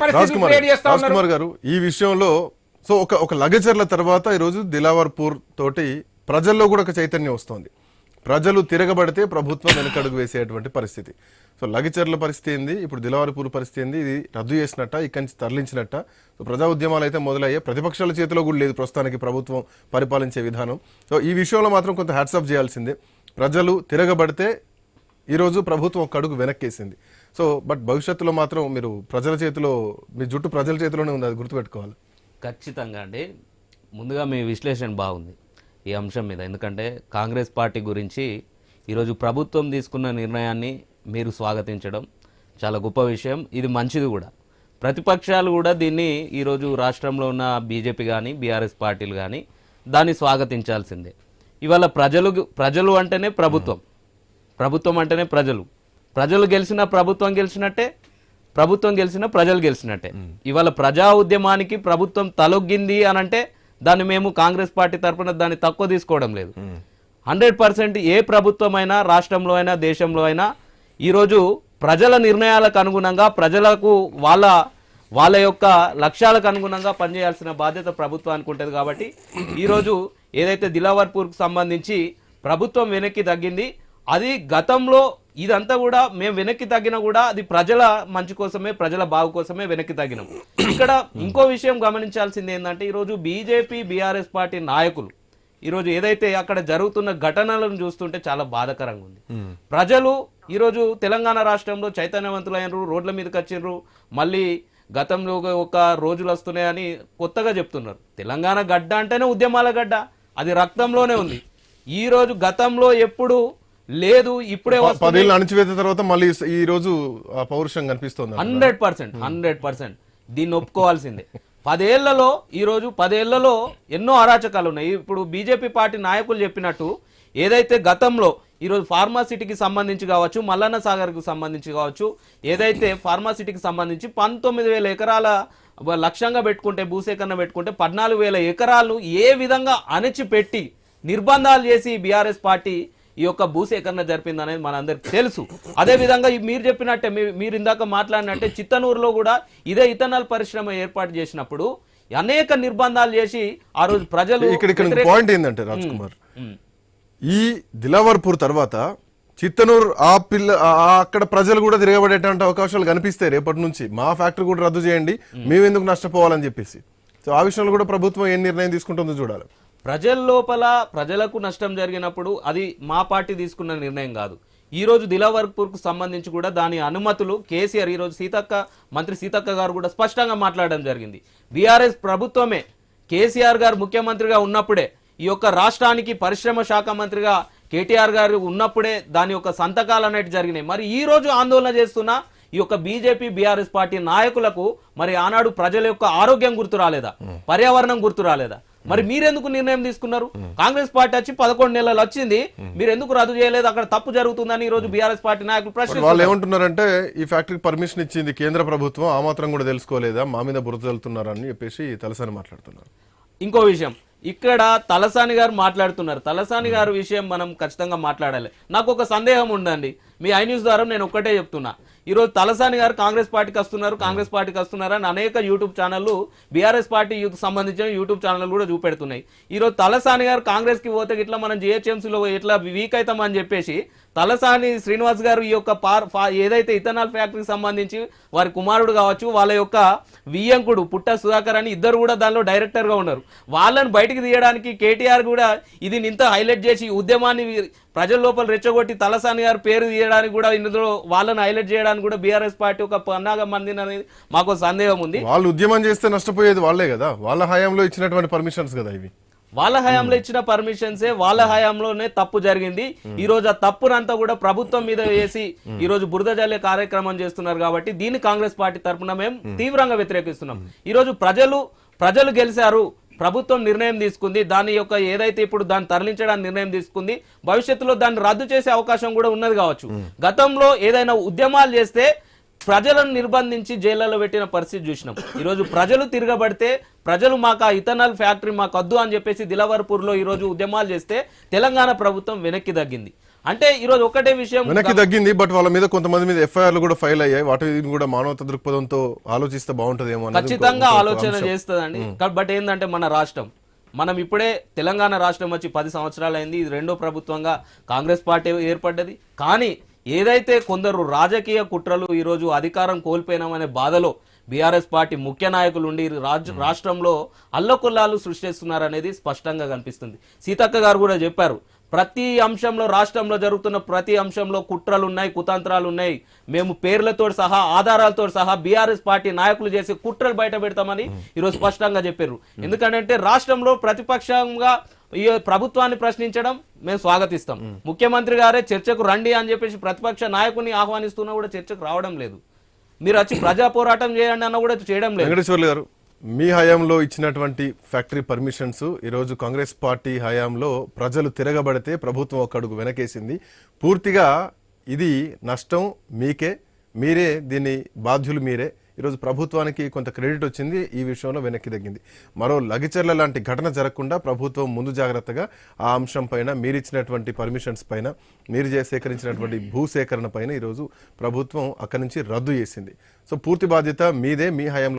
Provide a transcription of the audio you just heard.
రాజ్ కుమార్ గారు ఈ విషయంలో సో ఒక ఒక లగచర్ల తర్వాత ఈరోజు దిలావర్పూర్ తోటి ప్రజల్లో కూడా ఒక చైతన్యం వస్తోంది. ప్రజలు తిరగబడితే ప్రభుత్వం వెనకడుగు వేసేటువంటి పరిస్థితి. సో లగచర్ల పరిస్థితి ఏంది? ఇప్పుడు దిలావర్పూర్ పరిస్థితి ఏంది? ఇది రద్దు చేసినట్ట ఇక్కడి నుంచి తరలించినట్ట. సో ప్రజా ఉద్యమాలు అయితే మొదలయ్యాయి. ప్రతిపక్షాల చేతిలో కూడా లేదు ప్రస్తుతానికి ప్రభుత్వం పరిపాలించే విధానం. సో ఈ విషయంలో మాత్రం కొంత హ్యాట్సాప్ చేయాల్సిందే. ప్రజలు తిరగబడితే ఈరోజు ప్రభుత్వం ఒక అడుగు వెనక్కేసింది. సో బట్ భవిష్యత్తులో మాత్రం మీరు ప్రజల చేతిలో మీ జుట్టు ప్రజల చేతిలోనే ఉంది అది గుర్తుపెట్టుకోవాలి. ఖచ్చితంగా అండి. ముందుగా మీ విశ్లేషణ బాగుంది ఈ అంశం మీద. ఎందుకంటే కాంగ్రెస్ పార్టీ గురించి ఈరోజు ప్రభుత్వం తీసుకున్న నిర్ణయాన్ని మీరు స్వాగతించడం చాలా గొప్ప విషయం. ఇది మంచిది కూడా. ప్రతిపక్షాలు కూడా దీన్ని ఈరోజు రాష్ట్రంలో ఉన్న బీజేపీ కానీ బీఆర్ఎస్ పార్టీలు కానీ దాన్ని స్వాగతించాల్సిందే. ఇవాళ ప్రజలు ప్రజలు అంటేనే ప్రభుత్వం. ప్రభుత్వం అంటేనే ప్రజలు. ప్రజలు గెలిచిన ప్రభుత్వం గెలిచినట్టే ప్రభుత్వం గెలిచిన ప్రజలు గెలిచినట్టే. ఇవాళ ప్రజా ఉద్యమానికి ప్రభుత్వం తలొగ్గింది అని అంటే దాన్ని మేము కాంగ్రెస్ పార్టీ తరఫున దాన్ని తక్కువ తీసుకోవడం లేదు. హండ్రెడ్ పర్సెంట్ ఏ ప్రభుత్వమైనా రాష్ట్రంలో అయినా దేశంలో అయినా ఈరోజు ప్రజల నిర్ణయాలకు అనుగుణంగా ప్రజలకు వాళ్ళ వాళ్ళ యొక్క లక్ష్యాలకు అనుగుణంగా పనిచేయాల్సిన బాధ్యత ప్రభుత్వానికి ఉంటుంది కాబట్టి ఈరోజు ఏదైతే దిలావర్పూర్కు సంబంధించి ప్రభుత్వం వెనక్కి తగ్గింది అది గతంలో ఇదంతా కూడా మేము వెనక్కి తగ్గినా కూడా అది ప్రజల మంచి కోసమే ప్రజల బాగు కోసమే వెనక్కి తగ్గినాం. ఇక్కడ ఇంకో విషయం గమనించాల్సింది ఏంటంటే ఈరోజు బీజేపీ బీఆర్ఎస్ పార్టీ నాయకులు ఈరోజు ఏదైతే అక్కడ జరుగుతున్న ఘటనలను చూస్తుంటే చాలా బాధాకరంగా ఉంది. ప్రజలు ఈరోజు తెలంగాణ రాష్ట్రంలో చైతన్యవంతులైనరు రోడ్ల మీదకి వచ్చిండ్రు మళ్ళీ గతంలో ఒక రోజులు వస్తున్నాయని కొత్తగా చెప్తున్నారు. తెలంగాణ గడ్డ అంటేనే ఉద్యమాల గడ్డ అది రక్తంలోనే ఉంది. ఈ రోజు గతంలో ఎప్పుడు లేదు ఇప్పుడే పదేళ్ళు అణచివేత తర్వాత మళ్ళీ ఈ రోజు పౌరుషం కనిపిస్తోంది హండ్రెడ్ పర్సెంట్ హండ్రెడ్ పర్సెంట్. దీన్ని ఒప్పుకోవాల్సిందే. పదేళ్ళలో ఈరోజు పదేళ్ళలో ఎన్నో అరాచకాలు ఉన్నాయి. ఇప్పుడు బీజేపీ పార్టీ నాయకులు చెప్పినట్టు ఏదైతే గతంలో ఈరోజు ఫార్మాసిటీకి సంబంధించి కావచ్చు మల్లన్న సాగర్కి సంబంధించి కావచ్చు ఏదైతే ఫార్మాసిటీకి సంబంధించి పంతొమ్మిది వేల ఎకరాల లక్ష్యంగా పెట్టుకుంటే భూసేకరణ పెట్టుకుంటే పద్నాలుగు వేల ఎకరాలను ఏ విధంగా అణచిపెట్టి నిర్బంధాలు చేసి బీఆర్ఎస్ పార్టీ ఈ యొక్క భూసేకరణ జరిపింది అనేది మనందరికి తెలుసు. అదే విధంగా ఈ మీరు చెప్పినట్టే మీరు ఇందాక మాట్లాడినట్టే చిత్తనూరులో కూడా ఇదే ఇథనాల్ పరిశ్రమ ఏర్పాటు చేసినప్పుడు అనేక నిర్బంధాలు చేసి ఆ రోజు ప్రజలు ఇక్కడ పాయింట్ ఏంటంటే రాజ్ కుమార్. ఈ దిలావర్పూర్ తర్వాత చిత్తనూరు ఆ పిల్ల అక్కడ ప్రజలు కూడా తిరగబడేటువంటి అవకాశాలు కనిపిస్తాయి రేపటి నుంచి. మా ఫ్యాక్టరీ కూడా రద్దు చేయండి. మేము ఎందుకు నష్టపోవాలని చెప్పేసి. సో ఆ విషయంలో కూడా ప్రభుత్వం ఏం నిర్ణయం తీసుకుంటుందో చూడాలి. ప్రజల లోపల ప్రజలకు నష్టం జరిగినప్పుడు అది మా పార్టీ తీసుకున్న నిర్ణయం కాదు. ఈ రోజు దిలావర్పూర్కు సంబంధించి కూడా దాని అనుమతులు కేసీఆర్ ఈ రోజు సీతక్క మంత్రి సీతక్క గారు కూడా స్పష్టంగా మాట్లాడడం జరిగింది. బీఆర్ఎస్ ప్రభుత్వమే కేసీఆర్ గారు ముఖ్యమంత్రిగా ఉన్నప్పుడే ఈ యొక్క రాష్ట్రానికి పరిశ్రమ శాఖ మంత్రిగా కేటీఆర్ గారు ఉన్నప్పుడే దాని యొక్క సంతకాలు అనేవి జరిగినాయి. మరి ఈ రోజు ఆందోళన చేస్తున్న ఈ యొక్క బీజేపీ బీఆర్ఎస్ పార్టీ నాయకులకు మరి ఆనాడు ప్రజల యొక్క ఆరోగ్యం గుర్తు రాలేదా? పర్యావరణం గుర్తు రాలేదా? మరి మీరెందుకు నిర్ణయం తీసుకున్నారు? కాంగ్రెస్ పార్టీ వచ్చి పదకొండు నెలలు వచ్చింది. మీరు ఎందుకు రద్దు చేయలేదు? అక్కడ తప్పు జరుగుతుందని ఈ రోజు బీఆర్ఎస్ పార్టీ నాయకులు వాళ్ళు ప్రశ్నిస్తున్నారు. ఏమంటున్నారంటే ఈ ఫ్యాక్టరీకి పర్మిషన్ ఇచ్చింది కేంద్ర ప్రభుత్వం ఆ మాత్రం కూడా తెలుసుకోలేదా? మా మీద బురద చల్లుతున్నారని చెప్పేసి తలసాని మాట్లాడుతున్నారు. ఇంకో విషయం ఇక్కడ తలసాని గారు మాట్లాడుతున్నారు. తలసాని గారి విషయం మనం ఖచ్చితంగా మాట్లాడాలి. నాకు ఒక సందేహం ఉందండి. మీ ఐ న్యూస్ ద్వారా నేను ఒక్కటే చెప్తున్నా. ఈరోజు తలసాని గారు కాంగ్రెస్ పార్టీకి వస్తున్నారు కాంగ్రెస్ పార్టీకి వస్తున్నారు అని అనేక యూట్యూబ్ ఛానళ్ళు బీఆర్ఎస్ పార్టీ యూత్ సంబంధించిన యూట్యూబ్ ఛానల్ కూడా చూపెడుతున్నాయి. ఈరోజు తలసాని గారు కాంగ్రెస్కి పోతే ఇట్లా మనం జిహెచ్ఎంసీలో ఇట్లా వీక్ అవుతామని చెప్పేసి తలసాని శ్రీనివాస్ గారు ఈ యొక్క పార్ ఫా- ఏదైతే ఇథనాల్ ఫ్యాక్టరీకి సంబంధించి వారి కుమారుడు కావచ్చు వాళ్ళ యొక్క వియ్యంకుడు పుట్ట సుధాకర్ అని ఇద్దరు కూడా దానిలో డైరెక్టర్గా ఉన్నారు. వాళ్ళని బయటికి తీయడానికి కేటీఆర్ కూడా ఇది ఇంత హైలైట్ చేసి ఉద్యమాన్ని ప్రజల లోపల రెచ్చగొట్టి తలసాని గారు పేరు తీయడానికి కూడా ఇందులో వాళ్ళని హైలైట్ చేయడానికి కూడా బీఆర్ఎస్ పార్టీ ఒక పన్నాగ మందిని అనేది మాకు సందేహం ఉంది. వాళ్ళు ఉద్యమం చేస్తే నష్టపోయేది వాళ్ళే కదా. వాళ్ళ హయాంలో ఇచ్చినటువంటి పర్మిషన్స్ కదా ఇవి. వాళ్ళ హయాంలో ఇచ్చిన పర్మిషన్సే వాళ్ళ హయాంలోనే తప్పు జరిగింది. ఈ రోజు ఆ తప్పునంతా కూడా ప్రభుత్వం మీద వేసి ఈ రోజు బురద జల్లే కార్యక్రమం చేస్తున్నారు కాబట్టి దీన్ని కాంగ్రెస్ పార్టీ తరఫున మేము తీవ్రంగా వ్యతిరేకిస్తున్నాం. ఈ రోజు ప్రజలు ప్రజలు గెలిచారు. ప్రభుత్వం నిర్ణయం తీసుకుంది. దాని యొక్క ఏదైతే ఇప్పుడు దాన్ని తరలించడానికి నిర్ణయం తీసుకుంది భవిష్యత్తులో దాన్ని రద్దు చేసే అవకాశం కూడా ఉన్నది కావచ్చు. గతంలో ఏదైనా ఉద్యమాలు చేస్తే ప్రజలను నిర్బంధించి జైళ్ళలో పెట్టిన పరిస్థితి చూసినాం. ఈరోజు ప్రజలు తిరగబడితే ప్రజలు మాకు ఆ ఇథనాల్ ఫ్యాక్టరీ మాకు వద్దు అని చెప్పేసి దిలవర్పూర్లో ఈరోజు ఉద్యమాలు చేస్తే తెలంగాణ ప్రభుత్వం వెనక్కి తగ్గింది. అంటే ఈరోజు ఒకటే విషయం వెనక్కి తగ్గింది బట్ వాళ్ళ మీద కొంతమంది మీద ఎఫ్ఐఆర్లు కూడా ఫైల్ అయ్యాయి. వాటి కూడా మానవత దృక్పథంతో ఆలోచిస్తే బాగుంటదేమో ఖచ్చితంగా ఆలోచన. చేస్తుందండి. బట్ ఏంటంటే మన రాష్ట్రం. మనం ఇప్పుడే తెలంగాణ రాష్ట్రం వచ్చి పది సంవత్సరాలు అయింది ఇది రెండో ప్రభుత్వంగా కాంగ్రెస్ పార్టీ ఏర్పడ్డది. కానీ ఏదైతే కొందరు రాజకీయ కుట్రలు ఈరోజు అధికారం కోల్పోయినామనే బాధలో బీఆర్ఎస్ పార్టీ ముఖ్య నాయకులు ఉండి రాజ్య రాష్ట్రంలో అల్లకొల్లాలు సృష్టిస్తున్నారనేది స్పష్టంగా కనిపిస్తుంది. సీతక్క గారు కూడా చెప్పారు ప్రతి అంశంలో రాష్ట్రంలో జరుగుతున్న ప్రతి అంశంలో కుట్రలు ఉన్నాయి కుతంత్రాలు ఉన్నాయి మేము పేర్లతో సహా ఆధారాలతో సహా బీఆర్ఎస్ పార్టీ నాయకులు చేసే కుట్రలు బయట పెడతామని ఈరోజు స్పష్టంగా చెప్పారు. ఎందుకంటే రాష్ట్రంలో ప్రతిపక్షంగా ఈ ప్రభుత్వాన్ని ప్రశ్నించడం మేము స్వాగతిస్తాం. ముఖ్యమంత్రి గారే చర్చకు రండి అని చెప్పేసి ప్రతిపక్ష నాయకుని ఆహ్వానిస్తున్నా కూడా చర్చకు రావడం లేదు. మీరు వచ్చి ప్రజా పోరాటం చేయండి అన్న కూడా చేయడం లేదు. వెంకటేశ్వర్లు గారు మీ హయాంలో ఇచ్చినటువంటి ఫ్యాక్టరీ పర్మిషన్స్ ఈరోజు కాంగ్రెస్ పార్టీ హయాంలో ప్రజలు తిరగబడితే ప్రభుత్వం ఒక అడుగు వెనకేసింది. పూర్తిగా ఇది నష్టం మీకే మీరే దీన్ని బాధ్యులు మీరే. ఈరోజు ప్రభుత్వానికి కొంత క్రెడిట్ వచ్చింది ఈ విషయంలో వెనక్కి తగ్గింది. మరో లగిచర్ల లాంటి ఘటన జరగకుండా ప్రభుత్వం ముందు జాగ్రత్తగా ఆ అంశం పైన మీరిచ్చినటువంటి పర్మిషన్స్ పైన మీరు సేకరించినటువంటి భూ సేకరణ పైన ఈరోజు ప్రభుత్వం అక్కడి నుంచి రద్దు చేసింది. సో పూర్తి బాధ్యత మీదే మీ హయాంలో